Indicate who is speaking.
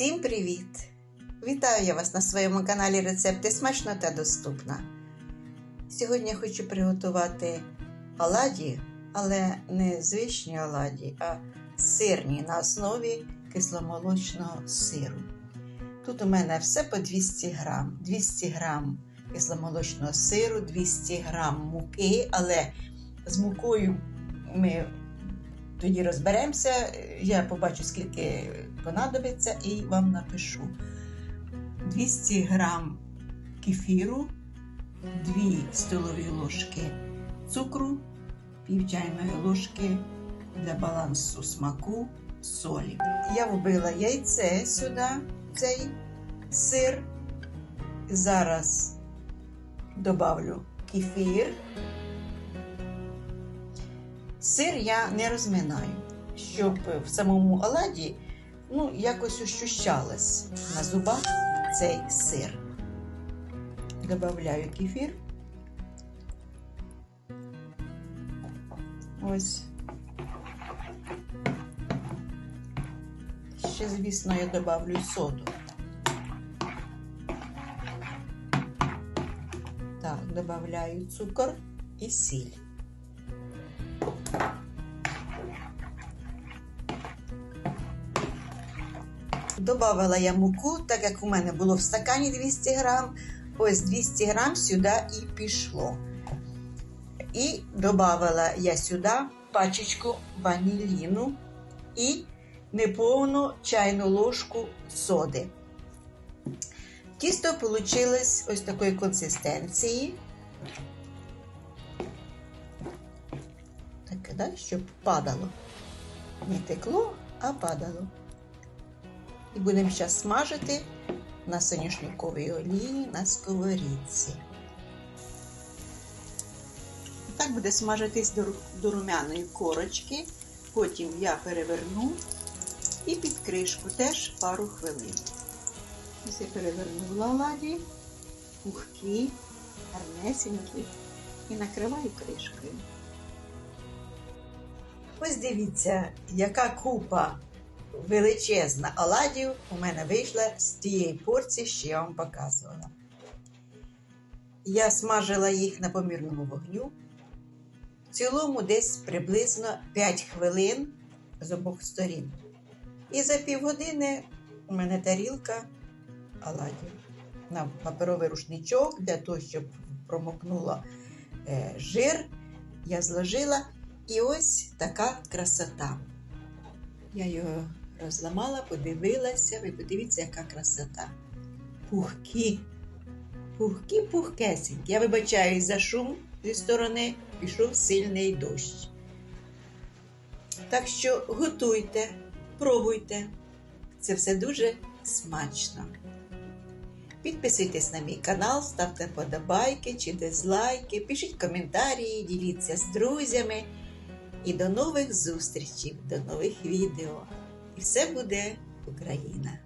Speaker 1: Всім привіт! Вітаю я вас на своєму каналі Рецепти смачно та доступно. Сьогодні я хочу приготувати оладі, але не звичні оладі, а сирні на основі кисломолочного сиру. Тут у мене все по 200 грам. 200 грам кисломолочного сиру, 200 грам муки, але з мукою ми тоді розберемося. Я побачу, скільки понадобиться, і вам напишу. 200 грам кефіру, 2 столові ложки цукру, пів чайної ложки для балансу смаку солі. Я вбила яйце сюди, цей сир. Зараз добавлю кефір. Сир я не розминаю, щоб в самому оладі ну, якось ощущалось на зубах цей сир. Добавляю кефір. Ось. Ще, звісно, я добавлю соду. Так, добавляю цукор і сіль. Добавила я муку, так як у мене було в стакані 200 грам, ось 200 грам сюди і пішло. І додавала я сюди пачечку ваніліну і неповну чайну ложку соди. Тісто вийшло ось такої консистенції. Таке, щоб падало. Не текло, а падало. І будемо зараз смажити на соняшниковій олії на сковорідці. Так буде смажитись до, румяної корочки. Потім я переверну і під кришку теж пару хвилин. Ось я перевернула оладі, пухкі, гарнесенькі і накриваю кришкою. Ось дивіться, яка купа величезна оладів у мене вийшла з тієї порції, що я вам показувала. Я смажила їх на помірному вогню. В цілому десь приблизно 5 хвилин з обох сторін. І за півгодини у мене тарілка оладів на паперовий рушничок для того, щоб промокнуло е, жир. Я зложила і ось така красота. Я його розламала, подивилася, ви подивіться, яка красота. Пухкі, пухкі, пухкесенькі. Я вибачаюсь за шум зі сторони, пішов сильний дощ. Так що готуйте, пробуйте. Це все дуже смачно. Підписуйтесь на мій канал, ставте подобайки чи дизлайки, пишіть коментарі, діліться з друзями. І до нових зустрічей, до нових відео. І все буде Україна!